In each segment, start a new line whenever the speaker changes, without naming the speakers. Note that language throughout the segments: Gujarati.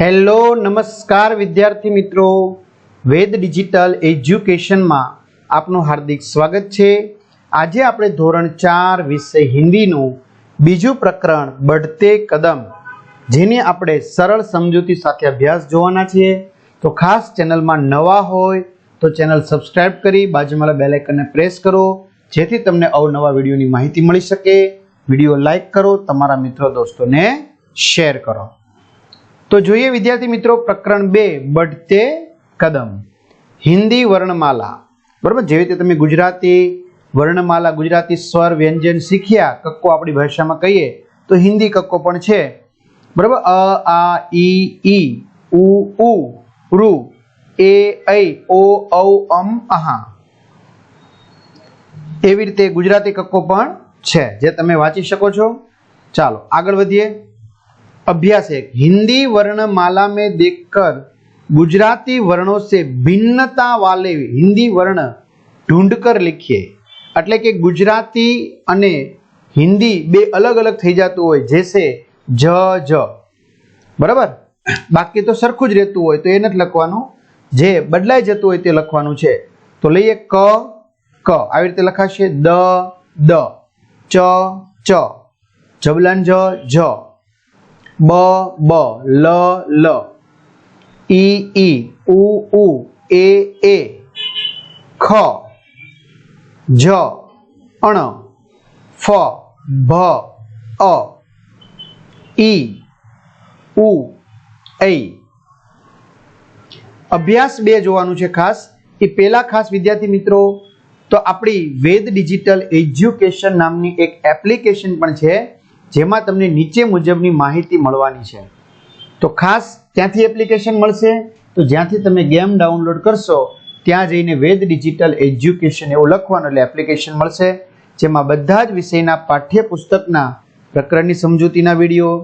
હેલો, નમસ્કાર વિદ્યાર્થી મિત્રો. વેદ ડિજિટલ એજ્યુકેશનમાં આપનું હાર્દિક સ્વાગત છે. આજે આપણે ધોરણ ચાર વિષય હિન્દીનું બીજું પ્રકરણ, બઢતે કદમ, જેની આપણે સરળ સમજૂતી સાથે અભ્યાસ જોવાના છીએ. તો ખાસ ચેનલમાં નવા હોય તો ચેનલ સબસ્ક્રાઇબ કરી, બાજુમાં બેલ પ્રેસ કરો, જેથી તમને અવનવા વિડીયોની માહિતી મળી શકે. વીડિયો લાઇક કરો, તમારા મિત્રો, દોસ્તોને શેર કરો. તો જોઈએ વિદ્યાર્થી મિત્રો, પ્રકરણ બે, બઢતે કદમ. હિન્દી વર્ણમાલા. બરાબર? જેવી રીતે તમે ગુજરાતી વર્ણમાલા, ગુજરાતી સ્વર વ્યંજન શીખ્યા, કક્કો આપણી ભાષામાં કહીએ, તો હિન્દી કક્કો પણ છે. બરાબર? અ, આ, ઈ ઈ, ઉ ઉ ઋ એ, ઐ, ઓ, ઔ, અમ, અહા. એવી રીતે ગુજરાતી કક્કો પણ છે. જે તમે વાંચી શકો છો. ચાલો, આગળ વધીએ. अभ्यास एक हिंदी वर्णमाला में देखकर गुजराती वर्णों से भिन्नता वाले हिंदी वर्ण ढूंढकर लिखिए એટલે કે ગુજરાતી અને હિન્દી બે અલગ અલગ થઈ જતું હોય જેસે જ જ બરાબર બાકી તો સરખું જ રહેતું હોય તો એ નથી લખવાનું જે બદલાઈ જતું હોય તે લખવાનું છે તો લઈએ ક ક આવી રીતે લખાશે દ દ ચ ચ જબલાન જ જ બ બ, લ લ. ઈ ઈ, ઉ ઉ, એ એ. ખ. જ. અણ. ફ. ભ. અ. ઈ. ઉ. ઐ. અભ્યાસ બે જોવાનું છે ખાસ. એ પહેલા ખાસ વિદ્યાર્થી મિત્રો, તો આપણી વેદ ડિજિટલ એજ્યુકેશન નામની એક એપ્લિકેશન પણ છે. જેમાં તમને નીચે મુજબની માહિતી મળવાની છે. તો ખાસ ત્યાંથી એપ્લિકેશન મળશે. તો જ્યાંથી તમે ગેમ ડાઉનલોડ કરશો, ત્યાં જઈને વેદ ડિજિટલ એજ્યુકેશન એવું લખવાનું એટલે એપ્લિકેશન મળશે. જેમાં બધા જ વિષયના પાઠ્યપુસ્તકના પ્રકરણની સમજૂતીના વીડિયો,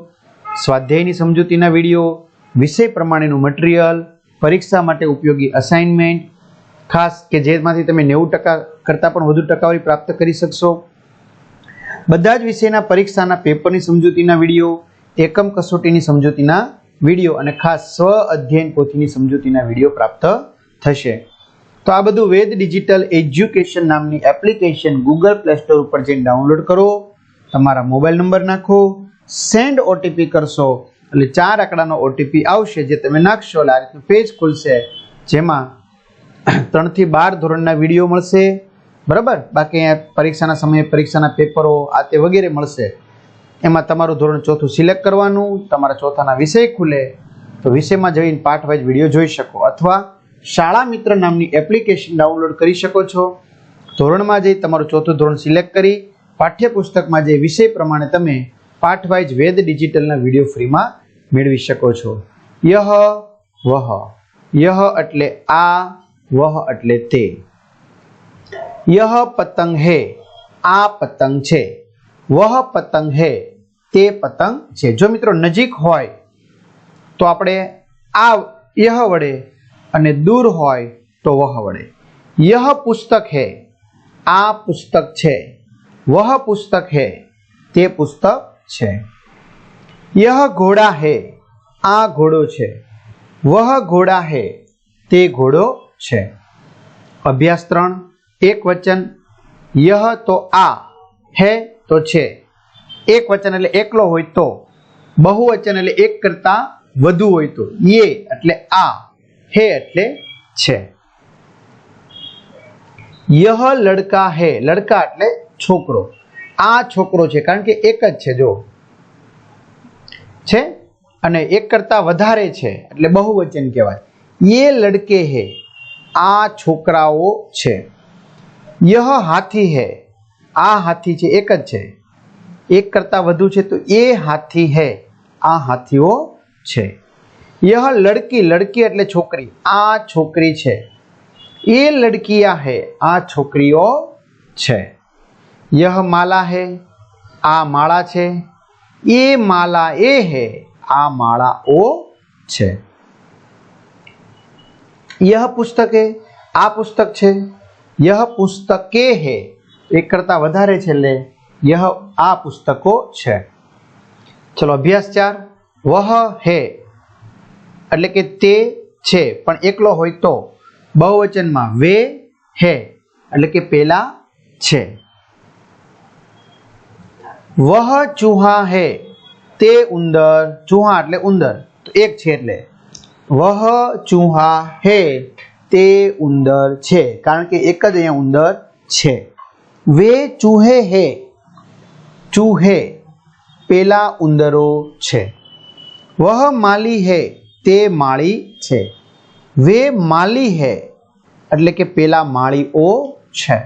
સ્વાધ્યાયની સમજૂતીના વીડિયો, વિષય પ્રમાણેનું મટીરિયલ પરીક્ષા માટે ઉપયોગી અસાઇનમેન્ટ ખાસ કે જેમાંથી તમે નેવું ટકા કરતાં પણ વધુ ટકાવારી પ્રાપ્ત કરી શકશો. બધા જ વિષયના પરીક્ષાના પેપરની સમજૂતીના વીડિયો, એકમ કસોટીની સમજૂતીના વીડિયો અને ખાસ સ્વ અધ્યયન પોથીની સમજૂતીના વીડિયો પ્રાપ્ત થશે. તો આ બધું વેદ ડિજિટલ એજ્યુકેશન નામની એપ્લિકેશન ગૂગલ પ્લે સ્ટોર ઉપર જઈને ડાઉનલોડ કરો. તમારા મોબાઈલ નંબર નાખો. સેન્ડ ઓટીપી કરશો. એટલે ચાર આંકડાનો ઓટીપી આવશે જે તમે નાખશો. એટલે આ રીતનું પેજ ખુલશે. જેમાં ત્રણથી બાર ધોરણના વીડિયો મળશે. બરાબર? બાકી પરીક્ષાના સમયે પરીક્ષાના પેપરો આ તે વગેરે મળશે. એમાં તમારું ધોરણ ચોથું સિલેક્ટ કરવાનું, તમારા ચોથાના વિષય ખુલે. તો વિષયમાં જઈને પાઠ વાઇઝ વીડિયો જોઈ શકો અથવા શાળા મિત્ર નામની એપ્લિકેશન ડાઉનલોડ કરી શકો છો. ધોરણમાં જઈ તમારું ચોથું ધોરણ સિલેક્ટ કરી પાઠ્યપુસ્તકમાં જે વિષય પ્રમાણે તમે પાઠ વાઇઝ વેદ ડિજિટલના વીડિયો ફ્રીમાં મેળવી શકો છો. યહ વહ. યહ એટલે આ, વહ એટલે તે. યહ પતંગ હે આ પતંગ છે વહ પતંગ હે તે પતંગ છે જો મિત્રો નજીક હોય તો આપણે આ યહ વડે અને દૂર હોય તો વહ વડે. યહ પુસ્તક હે આ પુસ્તક છે વહ પુસ્તક હે તે પુસ્તક છે યહ ઘોડા હે આ ઘોડો છે વહ ઘોડા હે તે ઘોડો છે અભ્યાસ ત્રણ એક વચન, યહ તો આ, હે તો છે. એક વચન એટલે એકલો હોય તો, બહુવચન એટલે એક કરતા વધુ હોય તો. યે એટલે આ, હે એટલે છે. યહ લડકા હે, લડકા એટલે છોકરો. આ છોકરો છે, કારણ કે એક જ છે, જો. છે? અને એક કરતા વધારે છે, એટલે બહુવચન કહેવાય. યે લડકે હે, આ છોકરાઓ છે. યહ હાથી હે આ હાથી છે એક જ છે એક કરતાં વધુ છે તો એ હાથી હે આ હાથીઓ છે યહ લડકી લડકી એટલે છોકરી। આ છોકરી છે। એ લડકિયા હે આ છોકરીઓ છે। યહ માલા હે આ માળા છે એ માલા એ હે આ માળાઓ છે યહ પુસ્તક હે આ પુસ્તક છે યહ પુસ્તકે હે એક કરતાં વધારે છે એટલે યહ આ પુસ્તકો છે ચલો અભ્યાસ ચાર વહ હે એટલે કે તે છે પણ એકલો હોય તો બહુવચનમાં વે હે એટલે કે પેલા છે વહ ચૂહા હે તે ઉંદર ચૂહા એટલે ઉંદર એક છે એટલે વહ ચૂહા હે તે ઉંદર છે. કારણ કે એક જ અહીંયા ઉંદર છે. વે ચૂહે હે. ચૂહે પેલા ઉંદરો છે. વહ માલી હે. તે માળી છે. વે માલી હે. એટલે કે પેલા માળીઓ છે.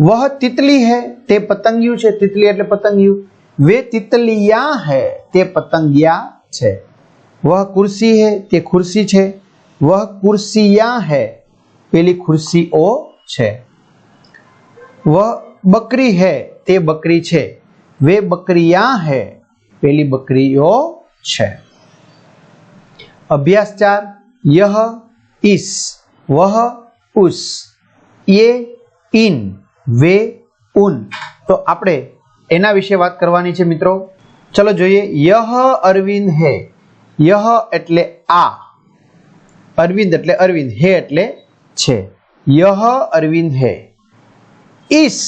વહ તિતલી હે. તે પતંગિયું છે. તિતલી એટલે પતંગિયું. વે તિતલિયા હે. તે પતંગિયા છે. વહ કુર્સી હે. તે ખુરશી છે. વહ કુર્સિયા હે પેલી ખુરશીઓ છે વહ બકરી હે તે બકરી છે વે બકરીયા હે પેલી બકરીઓ છે અભ્યાસ ચાર યહ ઇસ વહ ઉસ યે ઇન વે ઉન તો આપણે એના વિશે વાત કરવાની છે મિત્રો ચલો જોઈએ યહ અરવિંદ હે યહ એટલે આ અરવિંદ એટલે અરવિંદ હે એટલે છે. યહ અરવિંદ હે. ઇસ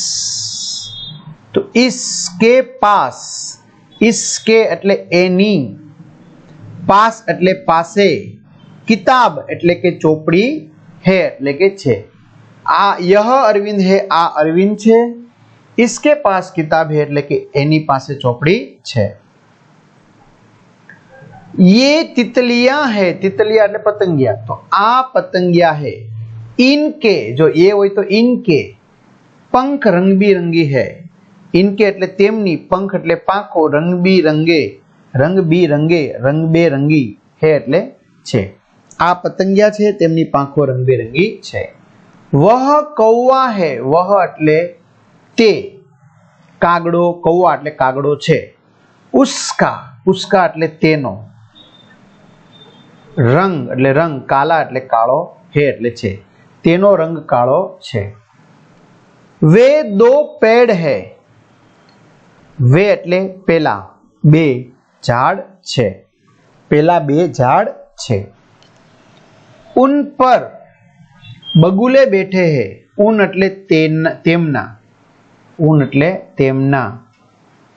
તો ઇસ કે પાસ. ઇસ કે એટલે એની. પાસ એટલે પાસે. કિતાબ એટલે કે ચોપડી હે એટલે કે છે. આ યહ અરવિંદ હે આ અરવિંદ છે. ઇસકે પાસ કિતાબ હે એટલે કે એની પાસે ચોપડી છે. ये तितलियां है तितलिया એટલે પતંગિયા તો આ પતંગિયા હે इनके જો એ હોય તો इनके पंख रंगबिरंगी है इनके એટલે તેમની પંખ એટલે પાંખો રંગબીરંગે રંગબીરંગે રંગબેરંગી હે એટલે છે આ પતંગિયા છે તેમની પાંખો રંગબેરંગી છે વહ કૌવા હે વહ એટલે તે કાગડો કૌવા એટલે કાગડો છે ઉસ્કા ઉસ્કા એટલે તેનો. રંગ એટલે રંગ, કાલા એટલે કાળો, હે એટલે છે. તેનો રંગ કાળો છે. વે દો પેડ હે. વે એટલે પેલા, બે ઝાડ છે. પેલા બે ઝાડ છે. ઉન પર બગુલે બેઠે હે. ઉન એટલે તેમના. ઉન એટલે તેમના.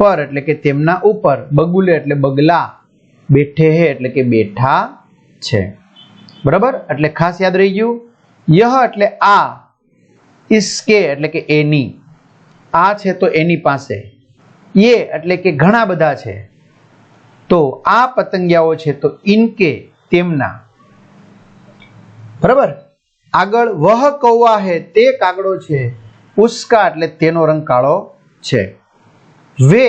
પર એટલે કે તેમના ઉપર. બગુલે એટલે બગલા. બેઠે હે એટલે કે બેઠા છે. બરાબર? એટલે ખાસ યાદ રહી ગયું. યહ એટલે આ. ઇસકે એટલે કે એની. આ છે તો એની પાસે. યે એટલે કે ઘણા બધા છે. તો આ પતંગિયાઓ છે તો ઇનકે, તેમના. બરાબર? આગળ વહ કૌવા હે તે કાગડો છે. ઉસ્કા એટલે તેનો રંગ કાળો છે. વે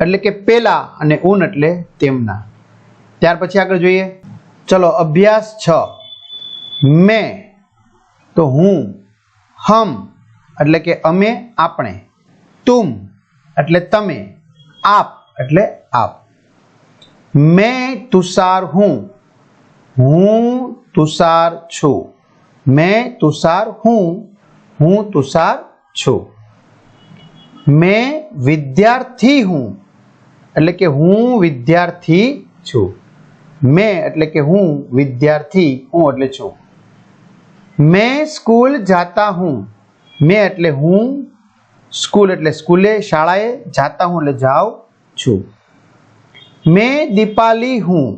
એટલે કે પેલા અને ઉન એટલે તેમના. ત્યાર પછી આગળ જોઈએ. ચલો, અભ્યાસ છ. મેં, તો હું, હમ, એટલે કે અમે, આપણે. તુમ, એટલે તમે. આપ, એટલે આપ. મેં, તુષાર હું. હું, તુષાર છું. મેં, તુષાર હું. હું, તુષાર છું. મેં વિદ્યાર્થી હું એટલે કે હું વિદ્યાર્થી છું. મેં એટલે કે હું વિદ્યાર્થી હું એટલે છું. મેં સ્કૂલ જાતા હું મેં એટલે હું સ્કૂલ એટલે સ્કૂલે શાળાએ જાતા હું એટલે જાઉં છું. મેં દીપાલી હું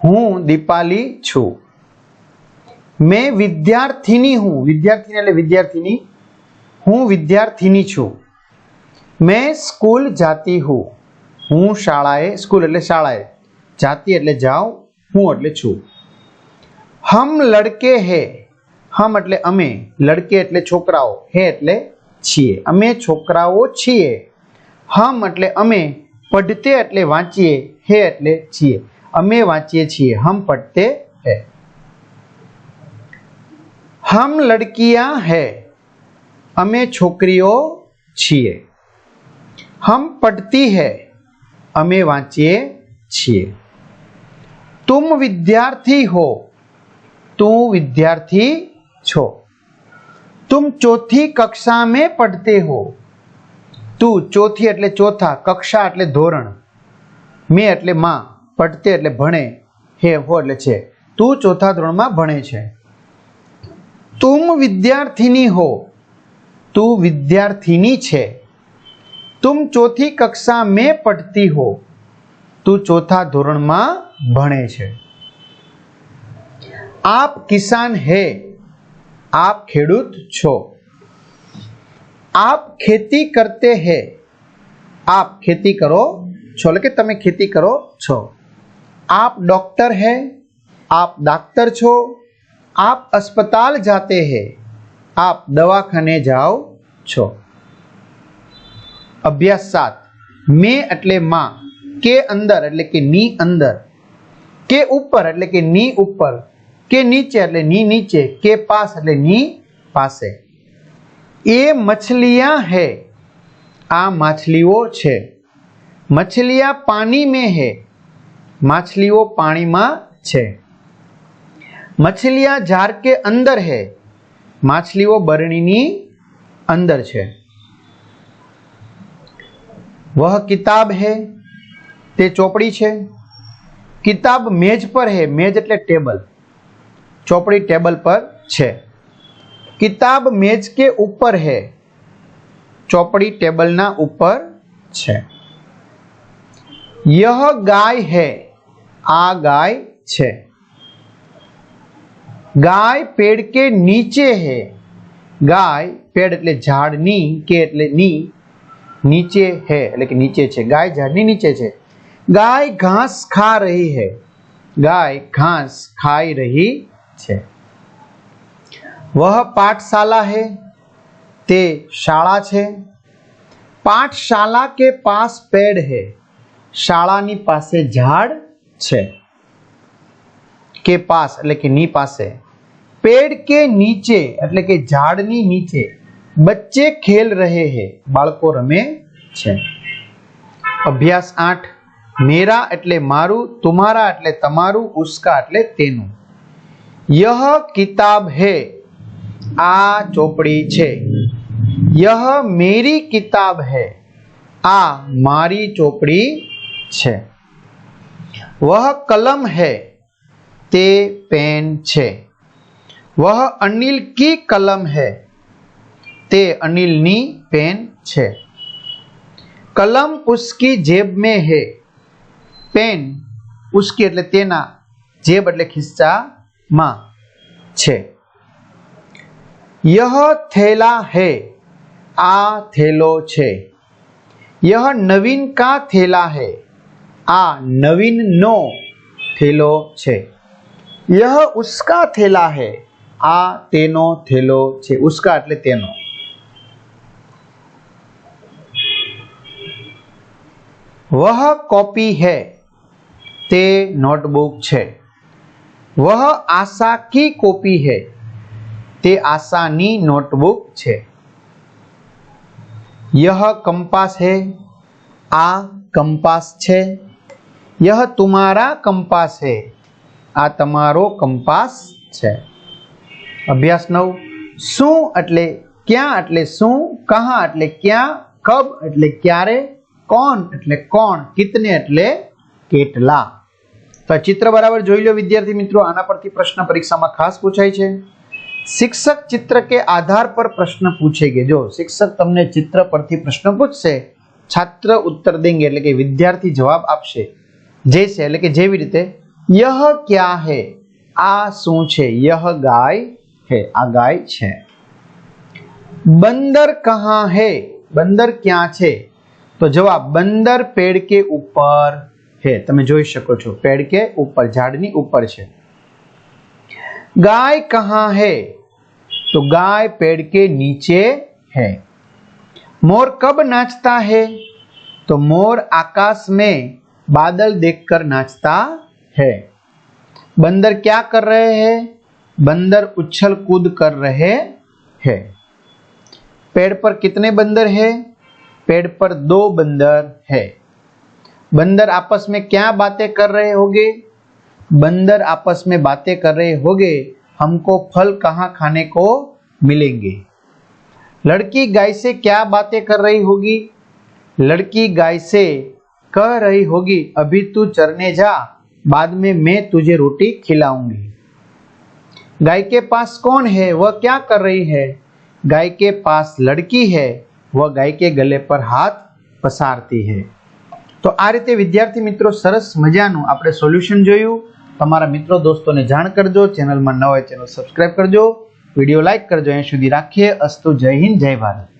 હું દીપાલી છું મેં વિદ્યાર્થીની હું વિદ્યાર્થીની એટલે વિદ્યાર્થીની. હું વિદ્યાર્થીની છું. મેં સ્કૂલ જાતી હું હું શાળાએ સ્કૂલ એટલે શાળાએ જાતી એટલે જાઉં હું એટલે છું હમ લડકે હે હમ એટલે અમે લડકે એટલે છોકરાઓ હે એટલે છીએ અમે છોકરાઓ છીએ હમ એટલે અમે પઢતે એટલે વાંચીએ હે એટલે છીએ અમે વાંચીએ છીએ હમ પઢતે હે હમ લડકિયા હે અમે છોકરીઓ છીએ હમ પડતી હૈ અમે વાંચીએ છીએ તુમ વિદ્યાર્થી હો તું વિદ્યાર્થી છો તુમ ચોથી કક્ષા મેં પડતે હો તું ચોથી એટલે ચોથા કક્ષા એટલે ધોરણ મેં એટલે માં પડતે એટલે ભણે હે હો એટલે છે તું ચોથા ધોરણમાં ભણે છે તુમ વિદ્યાર્થીની હો તું વિદ્યાર્થીની છે તુમ ચોથી કક્ષા મેં પઢતી હો. તું ચોથા ધોરણમાં ભણે છે. આપ કિસાન હે. આપ ખેડૂત છો. આપ ખેતી કરતે હે. આપ ખેતી કરો છો. એટલે કે તમે ખેતી કરો છો. આપ ડોક્ટર હે. આપ ડાક્ટર છો. આપ અસ્પતાલ જાતે હે. આપ દવાખાને જાઓ છો. અભ્યાસ સાત. મે એટલે માં. કે અંદર એટલે કે ની અંદર. કે ઉપર એટલે કે ની ઉપર. કે નીચે એટલે ની નીચે. કે પાસ એટલે ની પાસે. એ મછલિયા હે. આ માછલીઓ છે. મછલિયા પાણી મેં હે. માછલીઓ પાણીમાં છે. મછલિયા ઝાડ કે અંદર હે. માછલીઓ બરણીની અંદર છે. વહ કિતાબ है તે ચોપડી છે કિતાબ મેજ પર है મેજ એટલે ટેબલ ચોપડી ટેબલ પર છે કિતાબ મેજ કે ઉપર है ચોપડી ટેબલના ઉપર છે यह गाय है આ ગાય છે ગાય પેડ કે નીચે है ગાય પેડ એટલે ઝાડની કે એટલે ની નીચે है એટલે કે નીચે છે ગાય ઝાડની નીચે છે ગાય ઘાસ ખા રહી है ગાય ઘાસ ખાઈ રહી છે વહ પાઠશાલા है તે શાળા છે પાઠશાલા કે પાસ પેડ है શાળાની પાસે ઝાડ છે કે પાસ એટલે કે ની પાસે પેડ કે નીચે એટલે કે ઝાડની નીચે બચ્ચે ખેલ રહે હે બાળકો રમે છે। અભ્યાસ આઠ મેરા એટલે મારું તુમારા એટલે તમારું ઉસ્કા એટલે તેનું। યહ કિતાબ હે આ ચોપડી છે। યહ મેરી કિતાબ હે આ મારી ચોપડી છે। વહ કલમ હૈ તે પેન છે। વહ અનિલ કી કલમ હૈ તે અનિલની પેન છે કલમ ઉસકી જેબ में है। પેન ઉસકી એટલે તેના જેબ એટલે ખિસ્સામાં છે। યહ થેલા હૈ, આ થેલો છે। યહ નવીન કા થેલા હૈ, આ નવીન નો થેલો છે। યહ ઉસ્કા થેલા હે, આ તેનો થેલો છે। ઉસ્કા એટલે તેનો. વહ કોપી હે તે નોટબુક છે વહ આશા કી કોપી હે તે આશાની નોટબુક છે યહ કંપાસ હે આ કંપાસ છે યહ તુમારા કંપાસ હે આ તમારો કંપાસ છે અભ્યાસ નવ શું એટલે ક્યાં એટલે શું કહા એટલે ક્યાં કબ એટલે ક્યારે કોણ? એટલે કોણ? કિતને એટલે કેટલા? તો ચિત્ર બરાબર જોઈ લો વિદ્યાર્થી મિત્રો, આના પરથી પ્રશ્ન પરીક્ષામાં ખાસ પૂછાય છે. શિક્ષક ચિત્ર કે આધાર પર પ્રશ્ન પૂછે કે જો શિક્ષક તમને ચિત્ર પરથી પ્રશ્ન પૂછશે, છાત્ર ઉત્તર દેંગે એટલે કે વિદ્યાર્થી જવાબ આપશે. જૈસે એટલે કે જેવી રીતે, યહ ક્યાં હે? આ શું છે? યહ ગાય હે? આ ગાય છે. બંદર કહા હે? બંદર ક્યાં છે? તો જવાબ બંદર પેડ કે ઉપર હે તમે જોઈ શકો છો પેડ કે ઉપર ઝાડની ઉપર છે गाय कहाँ है तो गाय पेड़ के नीचे है मोर कब नाचता है तो मोर आकाश में बादल देखकर नाचता है बंदर क्या कर रहे हैं बंदर उछल कूद कर रहे हैं पेड़ पर कितने बंदर है पेड़ पर दो बंदर है। बंदर आपस में क्या बातें कर रहे होंगे? बंदर आपस में बातें कर रहे होंगे, हमको फल कहाँ खाने को मिलेंगे? लड़की गाय से क्या बातें कर रही होगी? लड़की गाय से कह रही होगी, अभी तू चरने जा, बाद में मैं तुझे रोटी खिलाऊँगी। गाय के पास कौन है? वह क्या कर रही है? गाय के पास लड़की है। વ ગાય કે ગલે પર હાથ પસારતી હે તો આ રીતે વિદ્યાર્થી મિત્રો સરસ મજાનું આપણે સોલ્યુશન જોયું. તમારા મિત્રો દોસ્તોને જાણ કરજો ચેનલમાં ન હોય ચેનલ સબસ્ક્રાઈબ કરજો. વીડિયો લાઇક કરજો અહીં સુધી રાખીએ. અસ્તુ જય હિન્દ, જય ભારત.